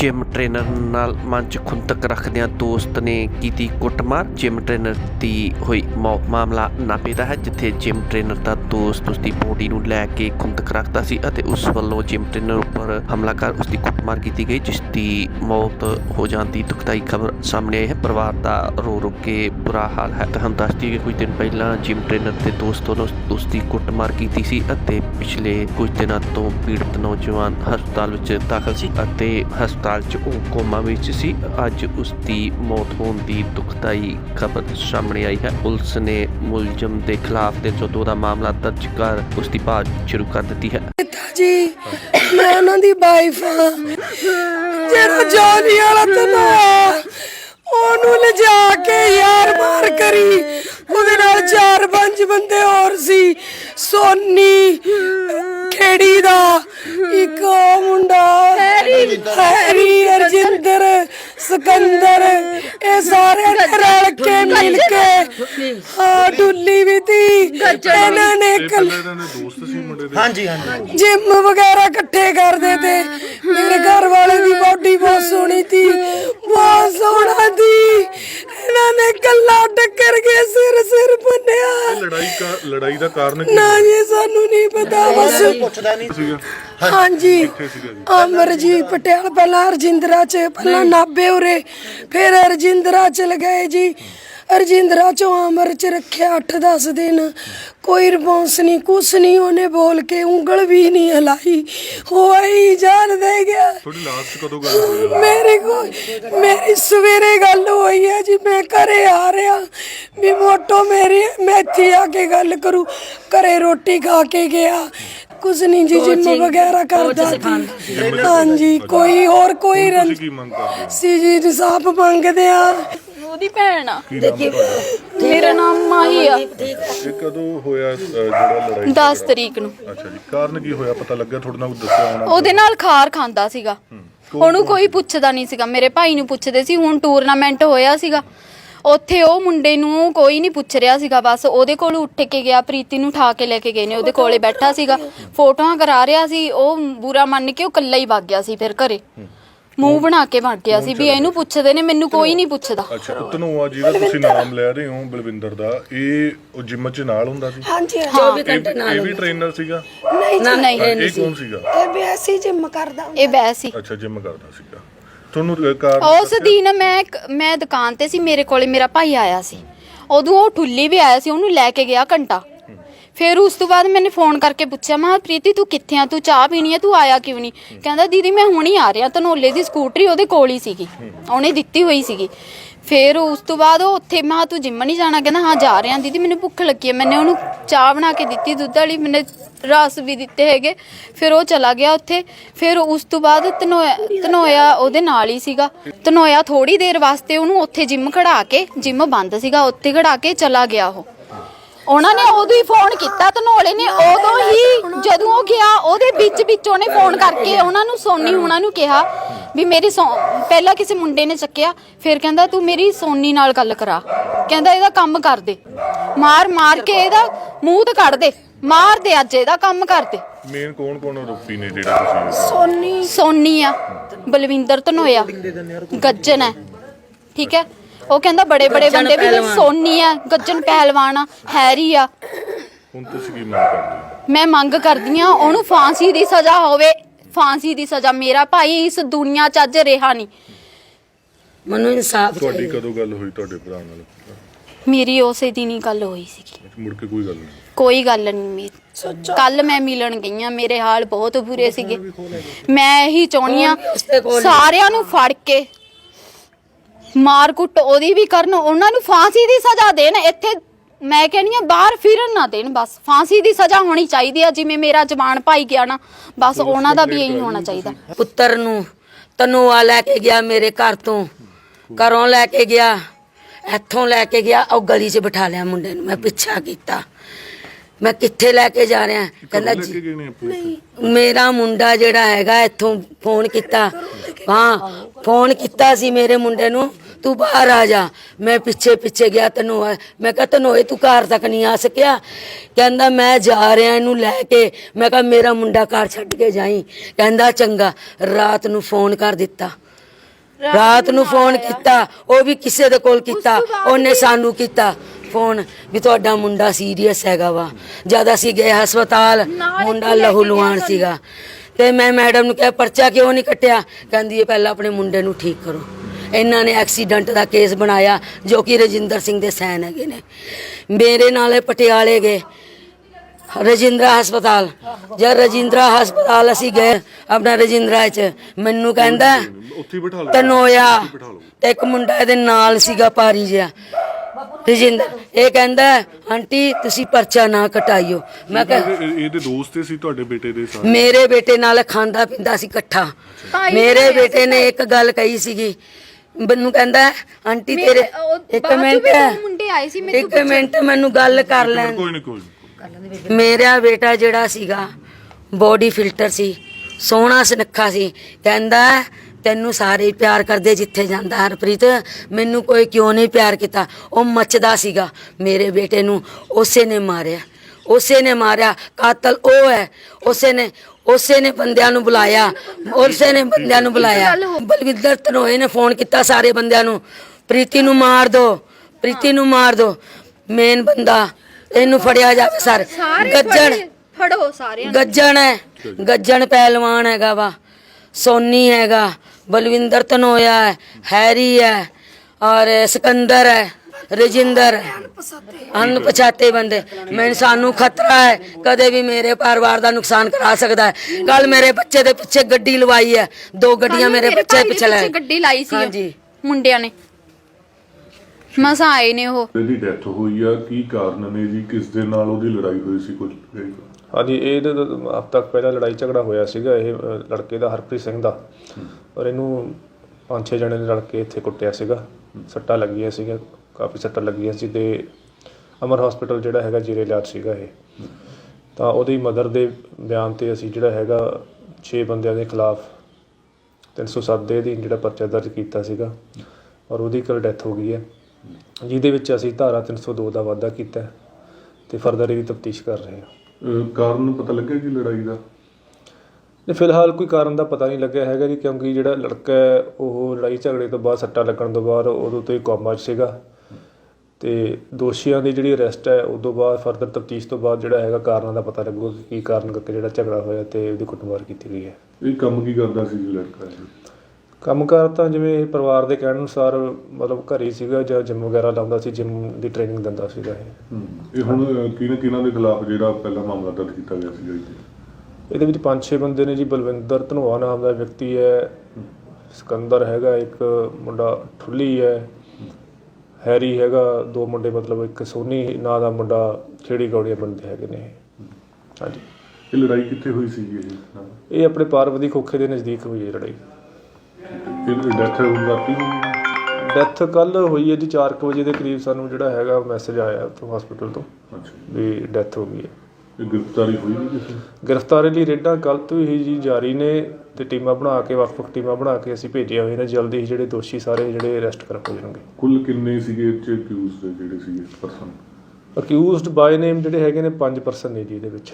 Gym trainer ਨਾਲ ਮਨ 'ਚ ਖੁੰਤਕ ਰੱਖਦਿਆਂ ਦੋਸਤ ਨੇ ਕੀਤੀ ਕੁੱਟਮਾਰ। ਜਿਮ ਟ੍ਰੇਨਰ ਦੀ ਹੋਈ ਮੌਤ ਮਾਮਲਾ ਨਾਪੇ ਦਾ ਹੈ ਜਿੱਥੇ ਜਿਮ ਟ੍ਰੇਨਰ ਦਾ ਦੋਸਤ ਉਸ ਦੀ ਬੋਡੀ ਨੂੰ ਲੈ ਕੇ ਖੁੰਤਕ ਰੱਖਦਾ ਸੀ ਅਤੇ ਉਸ ਵੱਲੋਂ ਜਿਮ ਟ੍ਰੇਨਰ ਉੱਪਰ ਹਮਲਾ ਕਰ ਉਸ ਦੀ ਕੁੱਟਮਾਰ ਕੀਤੀ ਗਈ ਜਿਸ ਦੀ ਮੌਤ ਹੋ ਜਾਣ ਦੀ ਦੁਖਦਾਈ ਖਬਰ ਸਾਹਮਣੇ ਆਈ ਹੈ। ਪਰਿਵਾਰ ਦਾ ਰੋ ਰੋ ਕੇ ਬੁਰਾ ਹਾਲ ਹੈ। ਤੁਹਾਨੂੰ ਦੱਸ ਦਈਏ ਕਿ ਕੁਝ ਦਿਨ ਪਹਿਲਾਂ ਜਿਮ ਟ੍ਰੇਨਰ ਦੇ ਦੋਸਤ ਵੱਲੋਂ ਉਸ ਦੀ ਕੁੱਟਮਾਰ ਕੀਤੀ ਸੀ ਅਤੇ ਪਿਛਲੇ ਕੁਝ ਦਿਨਾਂ ਤੋਂ ਪੀੜਤ ਨੌਜਵਾਨ ਹਸਪਤਾਲ ਵਿੱਚ ਦਾਖਲ ਸੀ ਅਤੇ ਹਸਪਤਾਲ 'ਚ ਉਹ ਕੋਮਾ ਵਿੱਚ ਸੀ। ਅੱਜ ਉਸ ਦੀ ਮੌਤ ਹੋਣ ਦੀ ਦੁਖਦਾਈ ਖਬਰ ਸਾਹਮਣੇ ਆਈ ਹੈ। ਪੁਲਿਸ ਨੇ ਮੁਲਜ਼ਮ ਦੇ ਖਿਲਾਫ ਦੇ ਜੋਦੋ ਦਾ ਮਾਮਲਾ ਦਰਜ ਕਰ ਉਸ ਦੀ ਭਾਲ ਸ਼ੁਰੂ ਕਰ ਦਿੱਤੀ ਹੈ। ਪਿਤਾ ਜੀ, ਮੈਂ ਉਹਨਾਂ ਦੀ ਵਾਈਫ ਆ ਜਿਹੜਾ ਜੋਨੀ ਵਾਲਾ ਤਨਾ ਉਹਨੂੰ ਲਿਜਾ ਕੇ ਯਾਰ ਮਾਰ ਕਰੀ। ਉਹਦੇ ਨਾਲ ਚਾਰ ਪੰਜ ਬੰਦੇ ਹੋਰ ਸੀ। ਸੋਨੀ ਖੇੜੀ ਦਾ ਇੱਕ ਉਹ ਮੁੰਡਾ ਹੈਰੀ ਹੈਰੀ ਅਰਜਿੰਦਰ। ਸਿਕੰਦਰ ਇਹ ਸਾਰੇ ਨੇ ਰਲ ਕੇ ਮਿਲ ਕੇ ਹਾਂ ਡੁੱਲੀ ਵੀ ਤੀ ਇਹਨਾਂ ਨੇ ਕੱਲ ਪਹਿਲਾਂ ਇਹਨਾਂ ਦੇ ਦੋਸਤ ਸੀ ਮੁੰਡੇ ਦੇ। ਹਾਂਜੀ ਹਾਂਜੀ। ਜਿਮ ਵਗੈਰਾ ਇਕੱਠੇ ਕਰਦੇ ਤੇ ਮੇਰੇ ਘਰ ਵਾਲੇ ਦੀ ਬੋਡੀ ਬਹੁਤ ਸੋਹਣੀ ਸੀ ਬਹੁਤ ਸੋਹਣਾ ਸੀ। ਇਹਨਾਂ ਨੇ ਕੱਲਾ ਟੱਕਰ ਕੇ ਸਿਰ ਸਿਰ ਲੜਾਈ ਕਾ ਲੜਾਈ ਦਾ ਕਾਰਨ ਕੀ ਨਾ ਜੀ ਸਾਨੂੰ ਨਹੀਂ ਪਤਾ ਬਸ। ਪੁੱਛਦਾ ਨਹੀਂ ਸੀਗਾ। ਹਾਂਜੀ। ਜੀ? ਅਮਰਜੀਤ ਪਟਿਆਲ ਪਹਿਲਾਂ ਅਰਜਿੰਦਰਾ ਚ ਪਹਿਲਾਂ ਨਾਬੇ ਉਰੇ ਫਿਰ ਅਰਜਿੰਦਰਾ ਚ ਲਗਾਏ ਜੀ। ਅਰਜਿੰਦਰਾ ਚੋਂ ਅਮਰ ਚ ਰੱਖਿਆ 8-10 ਦਿਨ। ਕੋਈ ਰਿਸਪੌਂਸ ਨਹੀਂ ਕੁਛ ਨਹੀਂ ਉਹਨੇ ਬੋਲ ਕੇ ਉਂਗਲ ਵੀ ਨਹੀਂ ਹਲਾਈ। ਹੋਈ ਜਾਨ ਦੇ ਗਿਆ। ਤੁਹਾਡੀ ਲਾਸਟ ਕਦੋਂ ਗੱਲ ਹੋਈ ਆ? ਮੇਰੇ ਕੋ ਮੇਰੀ ਸਵੇਰੇ ਗੱਲ ਹੋਈ ਹੈ ਜੀ ਮੈਂ ਘਰੇ ਆ ਰਿਹਾ। ਵੀ ਮੋਟੋ ਮੇਰੀ ਮੈਂ ਇੱਥੇ ਆ ਕੇ ਗੱਲ ਕਰੂ। ਘਰੇ ਰੋਟੀ ਖਾ ਕੇ ਗਿਆ। ਕੁਝ ਨਹੀਂ ਜੀ ਜਿੰਮ ਵਗੈਰਾ ਕਰਦਾ ਸੀ। ਹਾਂਜੀ ਕੋਈ ਹੋਰ ਕੋਈ ਰੰਜ ਤੁਸੀਂ ਕੀ ਮੰਗ ਕਰਦੇ ਹੋ? ਸੀ ਜੀ ਇਨਸਾਫ ਮੰਗਦੇ ਆ ਉਹਦੀ ਭੈਣ ਆ। ਕੀ ਨਾਮ ਤੁਹਾਡਾ? ਮੇਰਾ ਨਾਮ ਮਾਹੀ ਆ। ਇਹ ਕਦੋਂ ਹੋਇਆ ਅ, ਜਿਹੜਾ ਲੜਾਈ 10 ਤਰੀਕ ਨੂੰ। ਅੱਛਾ ਜੀ ਕਾਰਨ ਕੀ ਹੋਇਆ? ਪਤਾ ਲੱਗਿਆ ਤੁਹਾਡੇ ਨਾਲ ਕੁਝ ਦੱਸਿਆ ਹੋਣਾ? ਉਹਦੇ ਨਾਲ ਖਾਰ ਖਾਂਦਾ ਸੀਗਾ। ਉਹਨੂੰ ਕੋਈ ਪੁੱਛਦਾ ਨਹੀਂ ਸੀਗਾ। ਮੇਰੇ ਭਾਈ ਨੂੰ ਪੁੱਛਦੇ ਸੀ ਹੁਣ ਟੂਰਨਾਮੈਂਟ ਹੋਇਆ ਸੀਗਾ। ਉੱਥੇ ਉਹ ਮੁੰਡੇ ਨੂੰ ਕੋਈ ਨਹੀਂ ਪੁੱਛ ਰਿਹਾ ਸੀਗਾ। ਬਸ ਉਹਦੇ ਕੋਲ ਉੱਠ ਕੇ ਗਿਆ ਪ੍ਰੀਤੀ ਨੂੰ ਠਾ ਕੇ ਲੈ ਕੇ ਗਏ ਨੇ। ਉਹਦੇ ਕੋਲੇ ਬੈਠਾ ਸੀਗਾ। ਫੋਟੋਆਂ ਕਰਾ ਰਿਹਾ ਸੀ। ਉਹ ਬੁਰਾ ਮੰਨ ਕੇ ਉਹ ਇਕੱਲਾ ਹੀ ਵਗ ਗਿਆ ਸੀ ਫਿਰ ਘਰੇ। ਮੂੰਹ ਬਣਾ ਕੇ ਵਗ ਗਿਆ ਸੀ ਵੀ ਇਹਨੂੰ ਪੁੱਛਦੇ ਨੇ ਮੈਨੂੰ ਕੋਈ ਨਹੀਂ ਪੁੱਛਦਾ। ਅੱਛਾ। ਉਤਨੋਂ ਆ ਜਿਹਦਾ ਤੁਸੀਂ ਨਾਮ ਲੈ ਰਹੇ ਹੋ ਬਲਵਿੰਦਰ ਦਾ ਇਹ ਉਹ ਜਿਮ 'ਚ ਨਾਲ ਹੁੰਦਾ ਸੀ? ਹਾਂਜੀ ਹਾਂ। ਇਹ ਇਹ ਵੀ ਟ੍ਰੇਨਰ ਸੀਗਾ? ਨਹੀਂ ਜੀ। ਨਹੀਂ ਇਹ ਕੌਣ ਸੀਗਾ? ਇਹ ਵੀ ਐਸੀ ਜਿਮ ਕਰਦਾ ਇਹ ਬਹਿ ਸੀ ਅੱਛਾ ਜਿਮ ਕਰਦਾ ਸੀਗਾ। ਤੁਹਾਨੂੰ ਅ, ਕਾਰਨ ਉਸ ਦਿਨ ਮੈਂ ਮੈਂ ਦੁਕਾਨ ਤੇ ਸੀ ਮੇਰੇ ਕੋਲੇ ਮੇਰਾ ਭਾਈ ਆਇਆ ਸੀ। ਉਦੋਂ ਉਹ ਠੁੱਲੀ ਵੀ ਆਇਆ ਸੀ ਉਹਨੂੰ ਲੈ ਕੇ ਗਿਆ ਘੰਟਾ। ਫਿਰ ਉਸ ਤੋਂ ਬਾਅਦ ਮੈਨੇ ਫੋਨ ਕਰਕੇ ਪੁੱਛਿਆ ਮੈਂ ਕਿਹਾ, ਪ੍ਰੀਤੀ ਤੂੰ ਕਿੱਥੇ ਆ? ਤੂੰ ਚਾਹ ਪੀਣੀ ਆ? ਤੂੰ ਆਇਆ ਕਿਉਂ ਨਹੀਂ? ਕਹਿੰਦਾ ਦੀਦੀ ਮੈਂ ਹੁਣ ਹੀ ਆ ਰਿਹਾ। ਧਨੋਲੇ ਦੀ ਸਕੂਟਰੀ ਉਹਦੇ ਕੋਲ ਹੀ ਸੀਗੀ। ਉਹਨੇ ਦਿੱਤੀ ਹੋਈ ਸੀਗੀ। ਫਿਰ ਉਸ ਤੋਂ ਬਾਅਦ ਉਹ ਉੱਥੇ ਮੈਂ ਕਿਹਾ, ਤੂੰ ਜਿੰਮ ਨਹੀਂ ਜਾਣਾ? ਕਹਿੰਦਾ ਹਾਂ ਜਾ ਰਿਹਾ। ਦੀਦੀ ਮੈਨੂੰ ਭੁੱਖ ਲੱਗੀ ਹੈ ਮੈਨੇ ਉਹਨੂੰ ਚਾਹ ਬਣਾ ਕੇ ਦਿੱਤੀ ਦੁੱਧ ਵਾਲੀ। ਮੈਨੇ ਰਸ ਵੀ ਦਿੱਤੇ ਹੈਗੇ। ਫਿਰ ਉਹ ਚਲਾ ਗਿਆ ਉੱਥੇ। ਫਿਰ ਉਸ ਤੋਂ ਬਾਅਦ ਧਨੋਇਆ ਧਨੋਇਆ ਉਹਦੇ ਨਾਲ ਹੀ ਸੀਗਾ। ਧਨੋਇਆ ਥੋੜੀ ਦੇਰ ਵਾਸਤੇ ਉਹਨੂੰ ਉੱਥੇ ਜਿੰਮ ਖੜਾ ਕੇ ਜਿੰਮ ਬੰਦ ਸੀਗਾ ਉੱਥੇ ਖੜਾ ਕੇ ਚਲਾ ਗਿਆ ਉਹ। ਉਹਨਾਂ ਨੇ ਉਦੋਂ ਹੀ ਫੋਨ ਕੀਤਾ ਧਨੋਲੇ ਨੇ ਉਦੋਂ ਹੀ ਜਦੋਂ ਉਹ ਗਿਆ ਉਹਦੇ ਵਿੱਚ ਵਿੱਚ ਉਹਨੇ ਫੋਨ ਕਰਕੇ ਉਹਨਾਂ ਨੂੰ ਸੋਨੀ ਉਹਨਾਂ ਨੂੰ ਕਿਹਾ ਵੀ ਮੇਰੀ ਸੋ- ਪਹਿਲਾਂ ਕਿਸੇ ਮੁੰਡੇ ਨੇ ਚੱਕਿਆ ਫਿਰ ਕਹਿੰਦਾ ਤੂੰ ਮੇਰੀ ਸੋਨੀ ਨਾਲ ਗੱਲ ਕਰਾ। ਕਹਿੰਦਾ ਇਹਦਾ ਕੰਮ ਕਰ ਦੇ। ਮਾਰ ਮਾਰ ਕੇ ਇਹਦਾ ਮੂੰਹ ਤੇ ਕੱਢ ਦੇ। ਮਾਰ ਦੇ ਅੱਜ ਇਹਦਾ ਕੰਮ ਕਰ ਦੇ। ਮੇਨ ਕੌਣ ਕੌਣ ਆਰੋਪੀ ਨੇ ਜਿਹੜਾ ਤੁਸੀਂ ਸੋਨੀ। ਸੋਨੀ ਆ ਬਲਵਿੰਦਰ ਧਨੋਇਆ ਗੱਜਨ ਹੈ। ਠੀਕ ਹੈ? ਉਹ ਕਹਿੰਦਾ ਬੜੇ ਬੜੇ ਬੰਦੇ ਵੀ ਨੇ, ਸੋਨੀ ਆ ਗੱਜਨ ਪਹਿਲਵਾਨ ਆ ਹੈਰੀ ਆ। ਹੁਣ ਤੁਸੀਂ ਕੀ ਮੰਗ ਕਰਦੇ ਹੋ? ਮੈਂ ਮੰਗ ਕਰਦੀ ਆ ਉਹਨੂੰ ਫਾਂਸੀ ਦੀ ਸਜ਼ਾ ਹੋਵੇ ਫਾਂਸੀ ਦੀ ਸਜ਼ਾ। ਮੇਰਾ ਭਾਈ ਇਸ ਦੁਨੀਆ 'ਚ ਅੱਜ ਰਿਹਾ ਨਹੀਂ। ਮੈਨੂੰ ਇਨਸਾਫ ਤੁਹਾਡੀ ਕਦੋਂ ਗੱਲ ਹੋਈ ਤੁਹਾਡੇ ਭਰਾ ਨਾਲ? ਮੇਰੀ ਉਸੇ ਦਿਨ ਹੀ ਗੱਲ ਹੋਈ ਸੀਗੀ। ਮੁੜ ਕੇ ਕੋਈ ਗੱਲ ਨਹੀਂ। ਕੋਈ ਗੱਲ ਨਹੀਂ ਮੇਰੀ ਕੱਲ ਮੈਂ ਮਿਲਣ ਗਈ ਆ ਮੇਰੇ ਹਾਲ ਬਹੁਤ ਬੁਰੇ ਸੀਗੇ। ਮੈਂ ਇਹੀ ਚਾਹੁੰਦੀ ਆ ਸਾਰਿਆਂ ਨੂੰ ਫੜ ਕੇ ਮਾਰ ਕੁੱਟ ਉਹਦੀ ਵੀ ਕਰਨ ਉਹਨਾਂ ਨੂੰ ਫਾਂਸੀ ਦੀ ਸਜ਼ਾ ਦੇਣ। ਇੱਥੇ ਮੈਂ ਕਹਿੰਦੀ ਆ ਬਾਹਰ ਫਿਰਨ ਨਾ ਦੇਣ ਬਸ। ਫਾਂਸੀ ਦੀ ਸਜ਼ਾ ਹੋਣੀ ਚਾਹੀਦੀ ਆ ਜਿਵੇਂ ਮੇਰਾ ਜਵਾਨ ਭਾਈ ਗਿਆ ਨਾ ਬਸ ਉਹਨਾਂ ਦਾ ਵੀ ਇਹੀ ਹੋਣਾ ਚਾਹੀਦਾ। ਪੁੱਤਰ ਨੂੰ ਤਨੂਆ ਲੈ ਕੇ ਗਿਆ ਮੇਰੇ ਘਰ ਤੋਂ। ਘਰੋਂ ਲੈ ਕੇ ਗਿਆ ਇੱਥੋਂ ਲੈ ਕੇ ਗਿਆ ਉਹ ਗਲੀ 'ਚ ਬਿਠਾ ਲਿਆ ਮੁੰਡੇ ਨੂੰ। ਮੈਂ ਪਿੱਛਾ ਕੀਤਾ। ਮੈਂ ਕਿੱਥੇ ਲੈ ਕੇ ਜਾ ਰਿਹਾ? ਕਹਿੰਦਾ ਜੀ ਮੇਰਾ ਮੁੰਡਾ ਜਿਹੜਾ ਹੈਗਾ ਇੱਥੋਂ ਫੋਨ ਕੀਤਾ। ਹਾਂ ਫੋਨ ਕੀਤਾ ਸੀ ਮੇਰੇ ਮੁੰਡੇ ਨੂੰ। ਤੂੰ ਬਾਹਰ ਆ ਜਾ। ਮੈਂ ਪਿੱਛੇ ਪਿੱਛੇ ਗਿਆ ਤੈਨੂੰ ਮੈਂ ਕਿਹਾ ਤੈਨੂੰ ਇਹ ਤੂੰ ਘਰ ਤੱਕ ਨਹੀਂ ਆ ਸਕਿਆ। ਕਹਿੰਦਾ ਮੈਂ ਜਾ ਰਿਹਾ ਇਹਨੂੰ ਲੈ ਕੇ। ਮੈਂ ਕਿਹਾ ਮੇਰਾ ਮੁੰਡਾ ਘਰ ਛੱਡ ਕੇ ਜਾਈ। ਕਹਿੰਦਾ ਚੰਗਾ ਰਾਤ ਨੂੰ ਫੋਨ ਕਰ ਦਿੱਤਾ। ਰਾਤ ਨੂੰ ਫੋਨ ਕੀਤਾ। ਉਹ ਵੀ ਕਿਸੇ ਦੇ ਕੋਲ ਕੀਤਾ। ਉਹਨੇ ਸਾਨੂੰ ਕੀਤਾ। ਫੋਨ ਵੀ ਤੁਹਾਡਾ ਮੁੰਡਾ ਸੀਰੀਅਸ ਹੈਗਾ ਵਾ। ਜਦ ਅਸੀਂ ਗਏ ਹਸਪਤਾਲ ਮੁੰਡਾ ਲਹੂ ਲੁਹਾਨ ਸੀਗਾ। ਤੇ ਮੈਂ ਮੈਡਮ ਨੂੰ ਕਿਹਾ ਪਰਚਾ ਕਿਉਂ ਨਹੀਂ ਕੱਟਿਆ? ਕਹਿੰਦੀ ਇਹ ਪਹਿਲਾਂ ਆਪਣੇ ਮੁੰਡੇ ਨੂੰ ਠੀਕ ਕਰੋ। ਇਹਨਾਂ ਨੇ ਐਕਸੀਡੈਂਟ ਦਾ ਕੇਸ ਬਣਾਇਆ ਜੋ ਕਿ ਰਜਿੰਦਰ ਸਿੰਘ ਦੇ ਸੈਨ ਹੈਗੇ ਨੇ। ਮੇਰੇ ਨਾਲ ਪਟਿਆਲੇ ਗਏ। ਰਜਿੰਦਰਾ ਹਸਪਤਾਲ। ਜਦ ਰਜਿੰਦਰਾ ਹਸਪਤਾਲ ਅਸੀਂ ਗਏ ਆਪਣਾ ਰਜਿੰਦਰਾ ਚ ਮੈਨੂੰ ਕਹਿੰਦਾ ਉੱਥੇ ਬਿਠਾ ਲਓ ਤਨੋਇਆ। ਤੇ ਇੱਕ ਮੁੰਡਾ ਇਹਦੇ ਨਾਲ ਸੀਗਾ ਭਾਰੀ ਜਿਹਾ। ਰਜਿੰਦਰ ਇਹ ਕਹਿੰਦਾ ਆਂਟੀ ਤੁਸੀਂ ਪਰਚਾ ਨਾ ਕਟਾਈਓ। ਮੈਂ ਕਿਹਾ ਇਹ- ਇਹ- ਇਹਦੇ ਦੋਸਤ ਸੀ ਤੁਹਾਡੇ ਬੇਟੇ ਦੇ ਸਾਰੇ? ਮੇਰੇ ਬੇਟੇ ਨਾਲ ਖਾਂਦਾ ਪੀਂਦਾ ਸੀ ਇਕੱਠਾ। ਮੇਰੇ ਬੇਟੇ ਨੇ ਇੱਕ ਗੱਲ ਕਹੀ ਸੀਗੀ ਮੈਨੂੰ ਕਹਿੰਦਾ ਆਂਟੀ ਤੇਰੇ ਇੱਕ ਮਿੰਟ ਮੁੰਡੇ ਆਏ ਸੀ ਮੇਰੇ ਇੱਕ ਮਿੰਟ ਮੈਨੂੰ ਗੱਲ ਕਰ ਲੈਣ। ਕੋਈ ਨਹੀਂ ਕੋਈ। ਮੇਰਾ ਬੇਟਾ ਜਿਹੜਾ ਸੀਗਾ ਬੋਡੀ ਫਿਲਟਰ ਸੀ ਸੋਹਣਾ ਸੁਨੱਖਾ ਸੀ। ਕਹਿੰਦਾ ਤੈਨੂੰ ਸਾਰੇ ਪਿਆਰ ਕਰਦੇ ਜਿੱਥੇ ਜਾਂਦਾ ਹਰਪ੍ਰੀਤ ਮੈਨੂੰ ਕੋਈ ਕਿਉਂ ਨਹੀਂ ਪਿਆਰ ਕੀਤਾ? ਉਹ ਮੱਚਦਾ ਸੀਗਾ। ਮੇਰੇ ਬੇਟੇ ਨੂੰ ਉਸੇ ਨੇ ਮਾਰਿਆ। ਉਸੇ ਨੇ ਮਾਰਿਆ ਕਾਤਲ ਉਹ ਹੈ। ਉਸੇ ਨੇ ਉਸੇ ਨੇ ਬੰਦਿਆਂ ਨੂੰ ਬੁਲਾਇਆ ਉਸੇ ਨੇ ਬੰਦਿਆਂ ਨੂੰ ਬੁਲਾਇਆ। ਬਲਵਿੰਦਰ ਧਨੋਏ ਨੇ ਫੋਨ ਕੀਤਾ ਸਾਰੇ ਬੰਦਿਆਂ ਨੂੰ ਪ੍ਰੀਤੀ ਨੂੰ ਮਾਰ ਦੋ ਪ੍ਰੀਤੀ ਨੂੰ ਮਾਰ ਦੋ ਮੇਨ ਬੰਦਾ ਇਹਨੂੰ ਫੜਿਆ ਜਾਵੇ ਸਰ। ਗੱਜਣ ਫੜੇ- ਸਾਰਿਆਂ ਨੂੰ। ਗੱਜਣ ਹੈ ਗੱਜਣ ਪਹਿਲਵਾਨ ਹੈਗਾ ਵਾ ਸੋਨੀ ਹੈਗਾ ਬਲਵਿੰਦਰ ਧਨੋਇਆ ਹੈ ਹੈਰੀ ਹੈ ਔਰ ਸਿਕੰਦਰ ਹੈ। ਰਜਿੰਦਰ ਅਣਪਛਾਤੇ ਬੰਦੇ। ਮੈਨੂੰ ਸਾਨੂੰ ਖਤਰਾ ਹੈ ਕਦੇ ਵੀ ਮੇਰੇ ਪਰਿਵਾਰ ਦਾ ਨੁਕਸਾਨ ਕਰਾ ਸਕਦਾ ਹੈ। ਕੱਲ ਮੇਰੇ ਬੱਚੇ ਦੇ ਪਿੱਛੇ ਗੱਡੀ ਲਵਾਈ ਹੈ। ਦੋ ਗੱਡੀਆਂ ਮੇਰੇ ਬੱਚੇ ਪਿੱਛੇ ਲੈ ਗੱਡੀ ਲਾਈ ਸੀ ਹਾਂਜੀ। ਮੁੰਡਿਆਂ ਨੇ। ਮਸਾਂ ਆਏ ਨੇ ਉਹ। ਇਹਦੀ ਡੈਥ ਹੋਈ ਆ ਕੀ ਕਾਰਨ ਨੇ ਜੀ? ਕਿਸ ਦੇ ਨਾਲ ਉਹਦੀ ਲੜਾਈ ਹੋਈ ਸੀ ਕੁਝ? ਹਾਂਜੀ ਇਹ ਹਫ਼ਤਾ ਤੱਕ ਪਹਿਲਾਂ ਲੜਾਈ ਝਗੜਾ ਹੋਇਆ ਸੀਗਾ ਇਹ ਅ, ਲੜਕੇ ਦਾ ਹਰਪ੍ਰੀਤ ਸਿੰਘ ਦਾ। ਔਰ ਇਹਨੂੰ ਪੰਜ ਛੇ ਜਣੇ ਨੇ ਲੜ ਕੇ ਇੱਥੇ ਕੁੱਟਿਆ ਸੀਗਾ। ਸੱਟਾਂ ਲੱਗੀਆਂ ਸੀਗੀਆਂ ਕਾਫੀ ਸੱਟਾਂ ਲੱਗੀਆਂ ਸੀ ਤੇ ਅਮਰ ਹਸਪੀਟਲ ਜਿਹੜਾ ਹੈਗਾ ਜੀਰੇ ਇਲਾਜ ਸੀਗਾ ਇਹ। ਤਾਂ ਉਹਦੀ ਮਦਰ ਦੇ ਬਿਆਨ ਤੇ ਅਸੀਂ ਜਿਹੜਾ ਹੈਗਾ 6 ਬੰਦਿਆਂ ਦੇ ਖਿਲਾਫ 307 ਦੇ ਅਧੀਨ ਜਿਹੜਾ ਪਰਚਾ ਦਰਜ ਕੀਤਾ ਸੀਗਾ ਔਰ ਉਹਦੀ ਕੱਲ ਡੈਥ ਹੋ ਗਈ ਹੈ। ਜਿਹਦੇ ਵਿੱਚ ਅਸੀਂ ਧਾਰਾ 302 ਦਾ ਵਾਅਦਾ ਕੀਤਾ ਤੇ ਫਰਦਰ ਇਹਦੀ ਤਫਤੀਸ਼ ਕਰ ਰਹੇ ਹਾਂ। ਕਾਰਨ ਪਤਾ ਲੱਗਿਆ ਜੀ ਲੜਾਈ ਦਾ? ਤੇ ਫਿਲਹਾਲ ਕੋਈ ਕਾਰਨ ਦਾ ਪਤਾ ਨਹੀਂ ਲੱਗਿਆ ਹੈਗਾ ਜੀ ਕਿਉਂਕਿ ਜਿਹੜਾ ਲੜਕਾ ਹੈ ਉਹ ਲੜਾਈ ਝਗੜੇ ਤੋਂ ਬਾਅਦ ਸੱਟਾ ਲੱਗਣ ਤੋਂ ਬਾਅਦ ਉਦੋਂ ਤੋਂ ਹੀ ਕੋਮਾ 'ਚ ਸੀਗਾ। ਤੇ ਦੋਸ਼ੀਆਂ ਦੀ ਜਿਹੜੀ ਅਰੈਸਟ ਹੈ ਉਸ ਤੋਂ ਬਾਅਦ ਫਰਦਰ ਤਫਤੀਸ਼ ਤੋਂ ਬਾਅਦ ਜਿਹੜਾ ਹੈਗਾ ਕਾਰਨਾਂ ਦਾ ਪਤਾ ਲੱਗੂਗਾ ਕਿ ਕੀ ਕਾਰਨ ਕਰਕੇ ਜਿਹੜਾ ਝਗੜਾ ਹੋਇਆ ਤੇ ਉਹਦੀ ਕੁੱਟਮਾਰ ਕੀਤੀ ਗਈ ਹੈ। ਇਹ ਕੰਮ ਕੀ ਕਰਦਾ ਸੀ ਜੀ ਲੜਕਾ ਇਹ? ਕੰਮਕਾਰ ਤਾਂ ਜਿਵੇਂ ਪਰਿਵਾਰ ਦੇ ਕਹਿਣ ਅਨੁਸਾਰ ਮਤਲਬ ਘਰੇ ਹੀ ਸੀਗਾ ਜਾਂ ਜਿਮ ਵਗੈਰਾ ਲਾਉਂਦਾ ਸੀ ਜਿਮ ਦੀ ਟ੍ਰੇਨਿੰਗ ਦਿੰਦਾ ਸੀਗਾ ਇਹ। ਇਹ ਹੁਣ ਕਿਹਨਾਂ ਕਿਹਨਾਂ ਦੇ ਖਿਲਾਫ ਜਿਹੜਾ ਪਹਿਲਾ ਮਾਮਲਾ ਦਰਜ ਕੀਤਾ ਗਿਆ ਸੀ ਜੀ? ਇਹਦੇ ਵਿੱਚ ਪੰਜ ਛੇ ਬੰਦੇ ਨੇ ਜੀ ਬਲਵਿੰਦਰ ਧਨੋਆ ਨਾਮ ਦਾ ਵਿਅਕਤੀ ਹੈ ਸਿਕੰਦਰ ਹੈਗਾ ਇੱਕ ਮੁੰਡਾ ਠੁੱਲੀ ਹੈ ਹੈਰੀ ਹੈਗਾ ਦੋ ਮੁੰਡੇ ਮਤਲਬ ਇੱਕ ਸੋਨੀ ਨਾਂ ਦਾ ਮੁੰਡਾ ਖੇੜੀ ਗੌੜੀਆਂ ਬੰਦੇ ਹੈਗੇ ਨੇ। ਹਾਂਜੀ। ਇਹ ਲੜਾਈ ਕਿੱਥੇ ਹੋਈ ਸੀ ਜੀ ਇਹ? ਇਹ ਆਪਣੇ ਪਾਰਵਤੀ ਖੋਖੇ ਦੇ ਨਜ਼ਦੀਕ ਹੋਈ ਹੈ ਲੜਾਈ। ਇਹ ਡੈਥ ਰਾਤੀ? ਡੈਥ ਕੱਲ ਹੋਈ ਹੈ ਜੀ 4 ਵਜੇ ਦੇ ਕਰੀਬ ਸਾਨੂੰ ਜਿਹੜਾ ਹੈਗਾ ਮੈਸੇਜ ਆਇਆ ਉੱਥੋਂ ਹਸਪੀਟਲ ਤੋਂ ਅੱਛਾ। ਵੀ ਡੈਥ ਹੋ ਗਈ ਹੈ। ਗ੍ਰਿਫਤਾਰੀ ਹੋਈ ਜੀ ਕਿਸੇ ਗ੍ਰਿਫਤਾਰੀ ਲਈ ਰੇਡਾਂ ਕੱਲ ਤੋਂ ਹੀ ਜੀ ਜਾਰੀ ਨੇ ਤੇ ਟੀਮਾਂ ਬਣਾ ਕੇ ਵੱਖ-ਵੱਖ ਟੀਮਾਂ ਬਣਾ ਕੇ ਅਸੀਂ ਭੇਜਿਆ ਹੋਏ ਨੇ ਜਲਦੀ ਹੀ ਜਿਹੜੇ ਦੋਸ਼ੀ ਸਾਰੇ ਜਿਹੜੇ ਅਰੈਸਟ ਕਰ ਹੋ ਜਾਣਗੇ। ਕੁੱਲ ਕਿੰਨੇ ਸੀਗੇ ਇਹ ਚ ਅਕਿਊਜ਼ ਜਿਹੜੇ ਸੀਗੇ ਪਰਸਨ ਅਕਿਊਜ਼ਡ ਬਾਈ ਨੇਮ ਜਿਹੜੇ ਹੈਗੇ ਨੇ 5 ਪਰਸਨ ਨੇ ਜੀ ਇਹਦੇ ਵਿੱਚ।